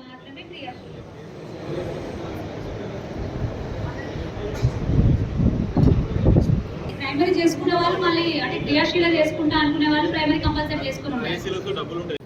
మాత్రమే క్రియాశీలం ప్రైమరీ చేసుకునే వాళ్ళు మళ్ళీ అంటే క్రియాశీల చేసుకుంటా అనుకునే వాళ్ళు ప్రైమరీ కంపల్సరీ చేసుకుని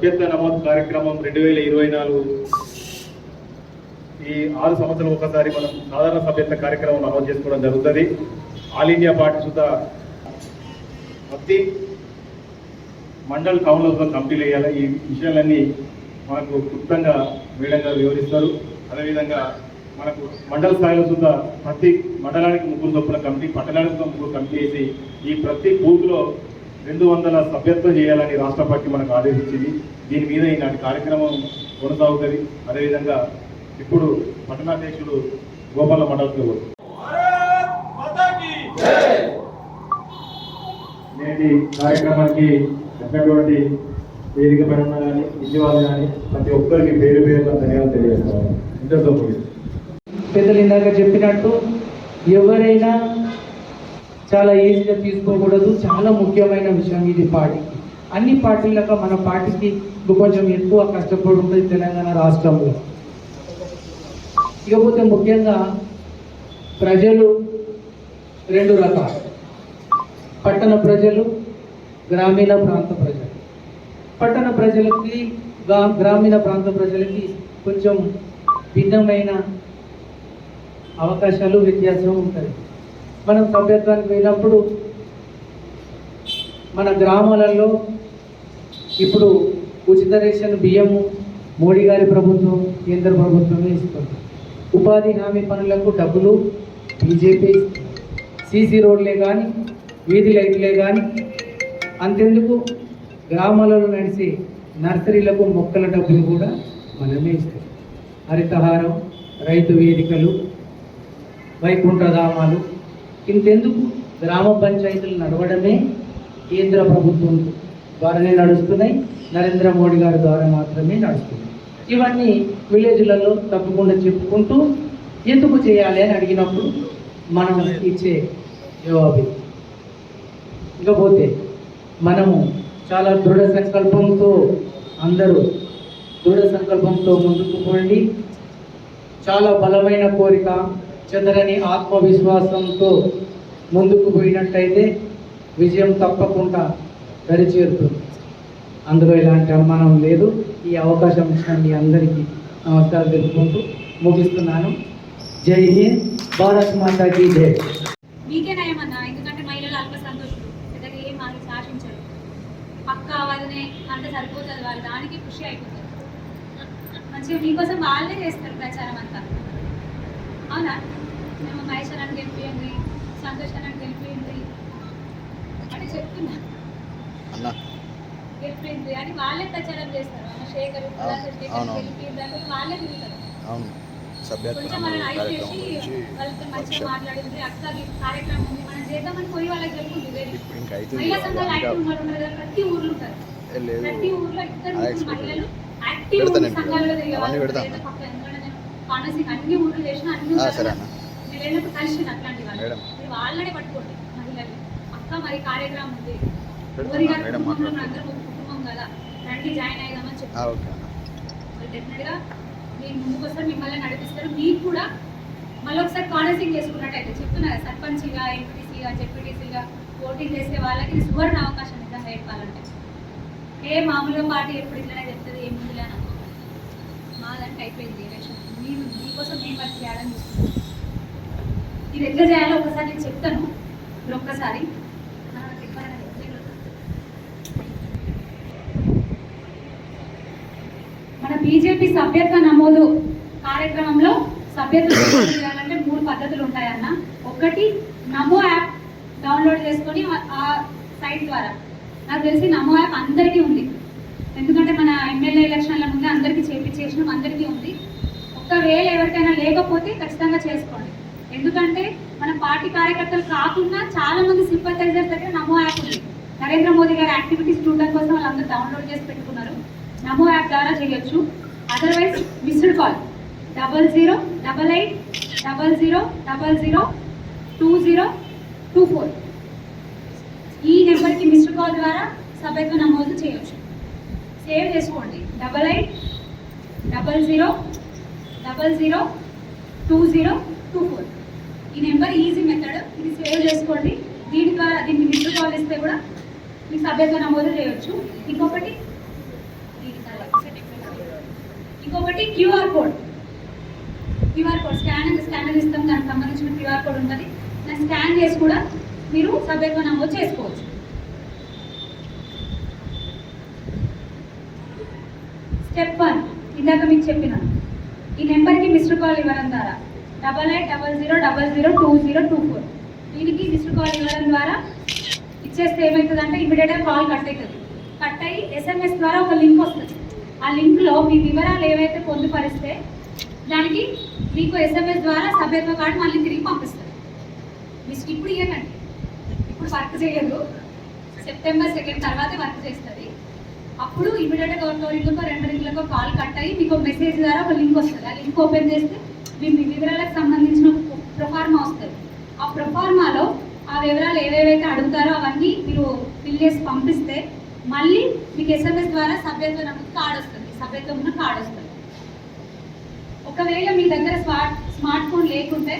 సభ్యత్వ నమోదు కార్యక్రమం రెండు వేల ఇరవై నాలుగు ఈ ఆరు సంవత్సరాలు ఒకసారి మనం సాధారణ సభ్యత్వ కార్యక్రమం నమోదు చేసుకోవడం జరుగుతుంది. ఆల్ ఇండియా పార్టీ సుత ప్రతి మండల్ టౌన్లో కంపెనీలు వేయాలి ఈ విషయాలన్నీ మనకు క్లుప్తంగా వేడంగా వివరిస్తారు. అదేవిధంగా మనకు మండల స్థాయిలో సుద్ధా ప్రతి మండలానికి ముగ్గురు చొప్పున కమిటీ పట్టణానికి ముగ్గురు కమిటీ వేసి ఈ ప్రతి బూత్లో రెండు వందల సభ్యత్వం చేయాలని రాష్ట్ర పార్టీ మనకు ఆదేశించింది. దీని మీద ఈనాటి కార్యక్రమం కొనసాగుతుంది. అదేవిధంగా ఇప్పుడు పట్టణాధ్యక్షుడు గోపాల మండలంతో నేటి కార్యక్రమానికి వచ్చినటువంటి వేదిక పైన కానీ విజయవాడ కానీ ప్రతి ఒక్కరికి పేరు పేరున ధన్యవాదాలు తెలియజేస్తాను. ఇంతతో. పెద్దలు ఇందాక చెప్పినట్టు ఎవరైనా చాలా ఈజీగా తీసుకోకూడదు. చాలా ముఖ్యమైన విషయం ఇది పార్టీకి అన్ని పార్టీలకు మన పార్టీకి కొంచెం ఎక్కువ కష్టపడి ఉంటుంది తెలంగాణ రాష్ట్రంలో. ఇకపోతే ముఖ్యంగా ప్రజలు రెండు రకాలు. పట్టణ ప్రజలు గ్రామీణ ప్రాంత ప్రజలు. పట్టణ ప్రజలకి గ్రామీణ ప్రాంత ప్రజలకి కొంచెం భిన్నమైన అవకాశాలు వ్యత్యాసం ఉంటుంది. మనం సభ్యత్వానికి వెళ్ళినప్పుడు మన గ్రామాలలో ఇప్పుడు ఉచిత రేషన్ బియ్యము మోడీ గారి ప్రభుత్వం కేంద్ర ప్రభుత్వమే ఇస్తుంది. ఉపాధి హామీ పనులకు డబ్బులు బీజేపీ సీసీ రోడ్లే కానీ వీధి లైట్లే కానీ అంతెందుకు? గ్రామాలలో నడిచి నర్సరీలకు మొక్కల డబ్బులు కూడా మనమే ఇస్తాం. హరితహారం రైతు వేదికలు వైకుంఠధామాలు ఇంతెందుకు? గ్రామ పంచాయతీలు నడవడమే కేంద్ర ప్రభుత్వం ద్వారానే నడుస్తున్నాయి. నరేంద్ర మోడీ గారి ద్వారా మాత్రమే నడుస్తున్నాయి. ఇవన్నీ విలేజ్లలో తప్పకుండా చెప్పుకుంటూ ఎందుకు చేయాలి అని అడిగినప్పుడు మనం ఇచ్చే జవాబు. ఇకపోతే మనము చాలా దృఢ సంకల్పంతో అందరూ దృఢ సంకల్పంతో ముందుకు పోండి. చాలా బలమైన కోరిక చంద్రని ఆత్మవిశ్వాసంతో ముందుకు పోయినట్టయితే విజయం తప్పకుండా దరిచేరుతుంది అందులో ఎలాంటి అనుమానం లేదు. ఈ అవకాశం ఇచ్చిన మీ అందరికీ నమస్కారం తెలుపుకుంటూ ముగిస్తున్నాను. జై హింద్. భారత్ మాతాకి జై. మీకే నయమన్నా? ఎందుకంటే మహిళలు అల్ప సంతోషులు. పెద్దగా ఏం వాళ్ళు శాసించరు పక్క వాళ్ళనే అంటే సరిపోతుంది. వాళ్ళు దానికి కృషి అయిపోతుంది. మంచిగా మీకోసం వాళ్ళే చేస్తారు ప్రచారం అంతా. అవునా? మేము మహేశ్వరాన్ని గెలిపియండి సంతోషాన్ని గెలిపియండి అని చెప్తున్నా. అన్న గెలిపింది అని వాళ్ళే ప్రచారం చేస్తారు. అన్న శేఖర్ అవును, సభ్యత్వ కార్యక్రమం గురించి ఇప్పుడు ఇంకా ఏ లేదు. ప్రతి ఊర్లో ఇద్దరు ఆ ముగ్గురు expert మహిళలు యాక్టివ్ పెడతా నేను సంఘాలలో తిరిగే అవన్నీ వాళ్ళు పెడతా ఏదో అన్న. పక్క ఎందుకంటే నేను పానసి అన్ని ఊర్లు చేసిన అన్ని ఆ, ఉంటారు సరే. అన్న మేడం. అక్క మరి కార్యక్రమం ఉంది. గారి మేడం ఆ, ఓకే. డెఫినెట్గా మీరు ముందుకు వస్తారు మిమ్మల్ని నడిపిస్తారు. మీకు కూడా మళ్ళీ ఒకసారి కాన్సింగ్ చేసుకున్నట్టయితే చెప్తున్నారు సర్పంచ్గా ఎంపీటీసీగా జెడ్పీటీసీగా ఓటింగ్ చేసే వాళ్ళకి ఇది సువర్ణ అవకాశం నిజంగా చెప్పాలంటే ఏ మామూలుగా పార్టీ ఎప్పుడు ఇట్లనే చెప్తుంది ఏం ముందులే అని అనుకోకండి. మాదంటే అయిపోయింది ఎలక్షన్ మీరు మీకోసం మేము వర్క్ చేయాలని చూస్తున్నాం ఇది ఎట్లా చేయాలో ఒకసారి నేను చెప్తాను. మీరు ఒక్కసారి నాకు ఎవరైనా చెప్తే మన బీజేపీ సభ్యత్వ నమోదు కార్యక్రమంలో సభ్యత్వం నమోదు చేయాలంటే మూడు పద్ధతులు ఉంటాయన్న. ఒకటి నమో యాప్ డౌన్లోడ్ చేసుకొని ఆ- సైట్ ద్వారా. నాకు తెలిసి నమో యాప్ అందరికీ ఉంది. ఎందుకంటే మన ఎమ్మెల్యే ఎలక్షన్ల ముందు అందరికీ చేపించేసినాం అందరికీ ఉంది. ఒకవేళ ఎవరికైనా లేకపోతే ఖచ్చితంగా చేసుకోండి. ఎందుకంటే మన పార్టీ కార్యకర్తలు కాకుండా చాలా మంది సింపతైజర్స్ దగ్గర నమో యాప్ ఉంది. నరేంద్ర మోదీ గారి యాక్టివిటీస్ చూడడం కోసం వాళ్ళందరూ డౌన్లోడ్ చేసి పెట్టుకున్నారు. నమో యాప్ ద్వారా చేయొచ్చు. Otherwise missed call double zero double eight double zero double zero two zero two four ఈ నెంబర్కి మిస్డ్ కాల్ ద్వారా సభ్యత్వ నమోదు చేయవచ్చు సేవ్ చేసుకోండి. Double eight double zero double zero two zero two four ఈ నెంబర్ ఈజీ మెథడ్ ఇది save చేసుకోండి. దీని ద్వారా దీనికి మిస్డ్ కాల్ ఇస్తే కూడా మీకు సభ్యత్వ నమోదు చేయవచ్చు ఇంకొకటి ఇంకొకటి QR code. QR code scan scanner ఇస్తాం దానికి సంబంధించిన క్యూఆర్ కోడ్ ఉంటుంది. దాన్ని స్కాన్ చేసి కూడా మీరు సభ్యత్వ నమోదు చేసుకోవచ్చు. స్టెప్ వన్ ఇందాక మీకు చెప్పిన ఈ నెంబర్కి మిస్డ్ కాల్ ఇవ్వడం ద్వారా double eight double zero double zero two zero two four. దీనికి మిస్డ్ కాల్ ఇవ్వడం ద్వారా ఇచ్చేస్తే ఏమవుతుందంటే ఇమీడియట్గా కాల్ కట్ అవుతుంది. కట్ అయ్యి ఎస్ఎంఎస్ ద్వారా ఒక లింక్ వస్తుంది. ఆ లింక్లో మీ వివరాలు ఏవైతే పొందుపరిస్తే దానికి మీకు ఎస్ఎంఎస్ ద్వారా సభ్యత్వ కార్డు మళ్ళీ తిరిగి పంపిస్తారు. మీకు ఇప్పుడు ఇవ్వకండి ఇప్పుడు వర్క్ చేయదు సెప్టెంబర్ సెకండ్ తర్వాతే వర్క్ చేస్తుంది. అప్పుడు ఇమీడియట్గా ఒక రింగ్లకో రెండు రింగ్లకో కాల్ కట్ అయ్యి మీకు మెసేజ్ ద్వారా ఒక లింక్ వస్తుంది. ఆ లింక్ ఓపెన్ చేస్తే మీ మీ వివరాలకు సంబంధించిన ప్రొఫార్మా వస్తుంది. ఆ ప్రొఫార్మాలో ఆ వివరాలు ఏవేవైతే అడుగుతారో అవన్నీ మీరు ఫిల్ చేసి పంపిస్తే మళ్ళీ మీకు ఎస్ఎంఎస్ ద్వారా సభ్యత్వ నమోదు కార్డు వస్తుంది. సభ్యత్వం ఉన్న కార్డు వస్తుంది. ఒకవేళ మీ దగ్గర స్మార్ట్ స్మార్ట్ ఫోన్ లేకుంటే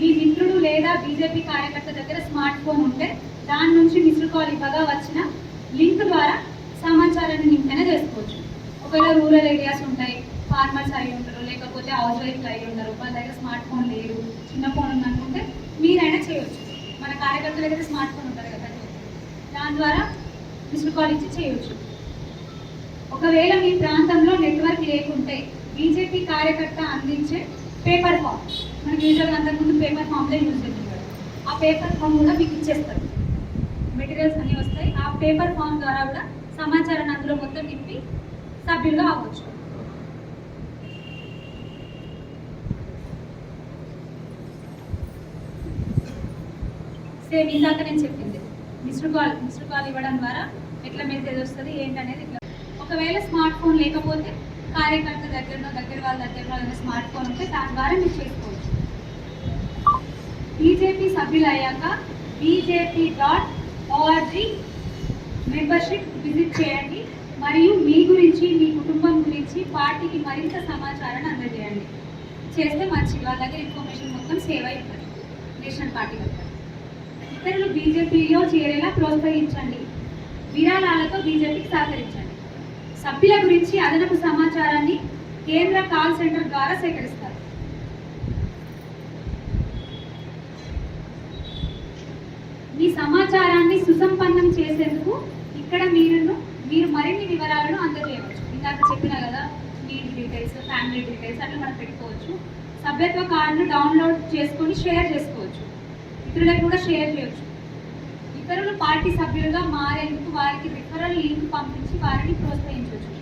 మీ మిత్రుడు లేదా బీజేపీ కార్యకర్త దగ్గర స్మార్ట్ ఫోన్ ఉంటే దాని నుంచి మిస్డ్ కాల్ ఇవ్వగా వచ్చిన లింక్ ద్వారా సమాచారాన్ని నింపైనా చేసుకోవచ్చు. ఒకవేళ రూరల్ ఏరియాస్ ఉంటాయి ఫార్మర్స్ అయి ఉంటారు లేకపోతే హౌస్ వైఫ్లు అయి ఉంటారు వాళ్ళ దగ్గర స్మార్ట్ ఫోన్ లేదు చిన్న ఫోన్ ఉందనుకుంటే మీరైనా చేయవచ్చు మన కార్యకర్తల దగ్గర స్మార్ట్ ఫోన్ ఉంటుంది కదా దాని ద్వారా మిస్డ్ కాల్ ఇచ్చి చేయొచ్చు. ఒకవేళ మీ ప్రాంతంలో నెట్వర్క్ లేకుంటే బీజేపీ కార్యకర్త అందించే పేపర్ ఫామ్. మనకి యూజువల్గా అంతకుముందు పేపర్ ఫామ్లో యూజ్ చేసేవారు. ఆ పేపర్ ఫామ్ కూడా మీకు ఇచ్చేస్తారు. మెటీరియల్స్ అన్నీ వస్తాయి. ఆ పేపర్ ఫామ్ ద్వారా కూడా సమాచారాన్ని అందులో మొత్తం నింపి సభ్యులుగా అవ్వచ్చు. సేమ్ ఇందాక నేను చెప్పింది. మిస్డ్ కాల్ మిస్డ్ కాల్ ఇవ్వడం ద్వారా ఎట్లా మెసేజ్ వస్తుంది ఏంటనేది ఇట్లా. ఒకవేళ స్మార్ట్ ఫోన్ లేకపోతే కార్యకర్త దగ్గర దగ్గర వాళ్ళ దగ్గర వాళ్ళ స్మార్ట్ ఫోన్ ఉంటే దాని ద్వారా మీరు చేసుకోవచ్చు. బీజేపీ సభ్యులు అయ్యాక BJP dot ORG membership visit చేయండి. మరియు మీ గురించి మీ కుటుంబం గురించి పార్టీకి మరింత సమాచారాన్ని అందజేయండి. చేస్తే మంచి వాళ్ళ దగ్గర ఇన్ఫర్మేషన్ మొత్తం సేవ్ అయిపోతుంది. నేషనల్ పార్టీ దగ్గర ఇతరులు బీజేపీలో చేరేలా ప్రోత్సహించండి. విరాళాలతో బీజేపీకి సహకరించండి. సభ్యుల గురించి అదనపు సమాచారాన్ని కేంద్ర కాల్ సెంటర్ ద్వారా సేకరిస్తారు. మీ సమాచారాన్ని సుసంపన్నం చేసేందుకు ఇక్కడ మీరు మీరు మరిన్ని వివరాలను అందజేయవచ్చు. ఇందాక చెప్పిన కదా మీ డీటెయిల్స్ ఫ్యామిలీ డీటెయిల్స్ అట్లా మనం పెట్టుకోవచ్చు. సభ్యత్వ కార్డును డౌన్లోడ్ చేసుకొని షేర్ చేసుకోవచ్చు. ఇతరులకు కూడా షేర్ చేయొచ్చు. ఇతరులు పార్టీ సభ్యులుగా మారేందుకు వారికి రిఫరల్ లింక్ పంపించి వారిని ప్రోత్సహించవచ్చు.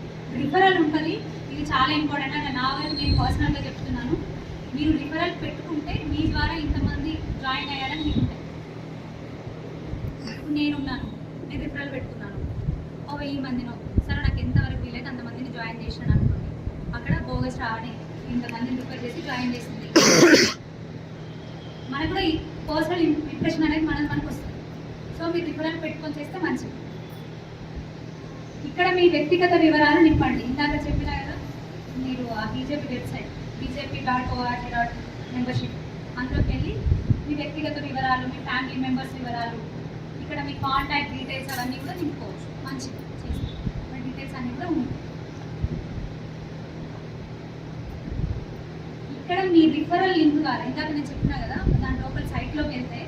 రిఫరల్ ఉంటుంది. ఇది చాలా ఇంపార్టెంట్ అంటే నా వైపు నేను పర్సనల్గా చెప్తున్నాను. మీరు రిఫరల్ పెట్టుకుంటే మీ ద్వారా ఇంతమంది జాయిన్ అయ్యారని మీకు నేనున్నాను. నేను రిఫరల్ పెట్టుకున్నాను. ఓ వెయ్యి మందినో సరే నాకు ఎంతవరకు వీలైతే అంతమందిని జాయిన్ చేశాను అనుకోండి. అక్కడ బోగస్ రావని ఇంతమందిని రిఫర్ చేసి జాయిన్ చేసింది. మనకు కూడా ఈ పర్సనల్ ఇంప్రెషన్ అనేది మనది మనకు వస్తుంది. సో మీరు రిఫరల్ పెట్టుకొని చేస్తే మంచిది. ఇక్కడ మీ వ్యక్తిగత వివరాలు నింపండి. ఇందాక చెప్పినా కదా మీరు ఆ BJP website BJP dot ORG dot membership అందులోకి వెళ్ళి మీ వ్యక్తిగత వివరాలు మీ ఫ్యామిలీ మెంబర్స్ వివరాలు ఇక్కడ మీ కాంటాక్ట్ డీటెయిల్స్ అవన్నీ కూడా నింపుకోవచ్చు. మంచిది. చేసి డీటెయిల్స్ అన్నీ కూడా ఉంటాయి ఇక్కడ మీ రిఫరల్ లింక్ ద్వారా ఇందాక నేను చెప్పినా కదా దాని లోపల సైట్లోకి వెళ్తే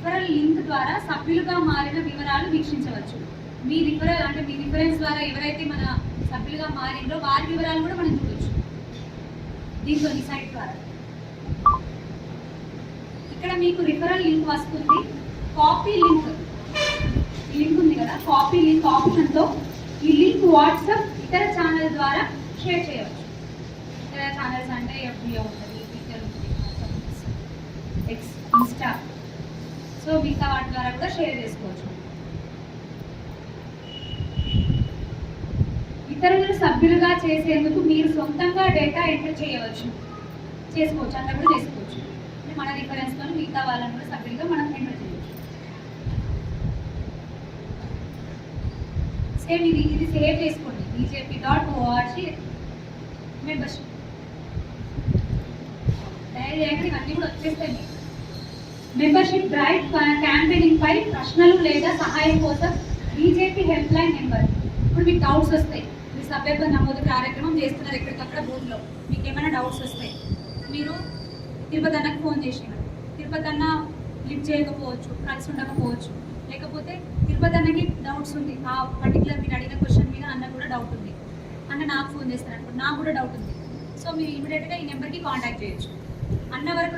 రిఫరల్ లింక్ ద్వారా సభ్యులుగా మారిన వివరాలు వీక్షించవచ్చు. మీ రిఫరల్ అంటే మీ రిఫరెన్స్ ద్వారా ఎవరైతే మన సభ్యులుగా మారిందో వారి వివరాలు కూడా మనం చూడవచ్చు దీంతో ఈ సైట్ ద్వారా. ఇక్కడ మీకు రిఫరల్ లింక్ వస్తుంది. Copy link. ఈ లింక్ ఉంది కదా. కాపీ లింక్ ఆప్షన్తో ఈ లింక్ వాట్సాప్ ఇతర ఛానల్ ద్వారా షేర్ చేయవచ్చు. ఇతర ఛానల్స్ అంటే ఎఫ్బిఓ ఉంటుంది ట్విట్టర్ ఉంటుంది ఎక్స్ ఇన్స్టా సో మిగతా వాటి ద్వారా కూడా షేర్ చేసుకోవచ్చు. ఇతరులను సభ్యులుగా చేసేందుకు మీరు సొంతంగా డేటా ఎంటర్ చేయవచ్చు. చేసుకోవచ్చు అంతా కూడా చేసుకోవచ్చు. మన రిఫరెన్స్తో మిగతా వాళ్ళని కూడా సభ్యులుగా మనం ఎంటర్ చేయవచ్చు. సేమ్ ఇది ఇది సేవ్ చేసుకోండి. BJP dot ORG membership diary చేయండి ఇవన్నీ కూడా వచ్చేస్తాయి మీకు. మెంబర్షిప్ డ్రైవ్ క్యాంపెయినింగ్ పై ప్రశ్నలు లేదా సహాయం కోసం బీజేపీ హెల్ప్ లైన్ నెంబర్ ఇప్పుడు మీకు డౌట్స్ వస్తాయి. మీ సభ్యత్వ నమోదు కార్యక్రమం చేస్తున్నారు ఎక్కడికక్కడ బూత్లో మీకు ఏమైనా డౌట్స్ వస్తాయి మీరు తిరుపతి అన్నకు ఫోన్ చేసేవారు తిరుపతి అన్న లిఫ్ట్ చేయకపోవచ్చు కలిసి ఉండకపోవచ్చు. లేకపోతే తిరుపతి అన్నకి డౌట్స్ ఉంది. ఆ పర్టికులర్ మీరు అడిగిన క్వశ్చన్ మీద అన్న కూడా డౌట్ ఉంది. అన్న నాకు ఫోన్ చేస్తారు అనుకో నాకు కూడా డౌట్ ఉంది. సో మీరు ఇమీడియట్గా ఈ నెంబర్కి కాంటాక్ట్ చేయొచ్చు. అన్న వరకు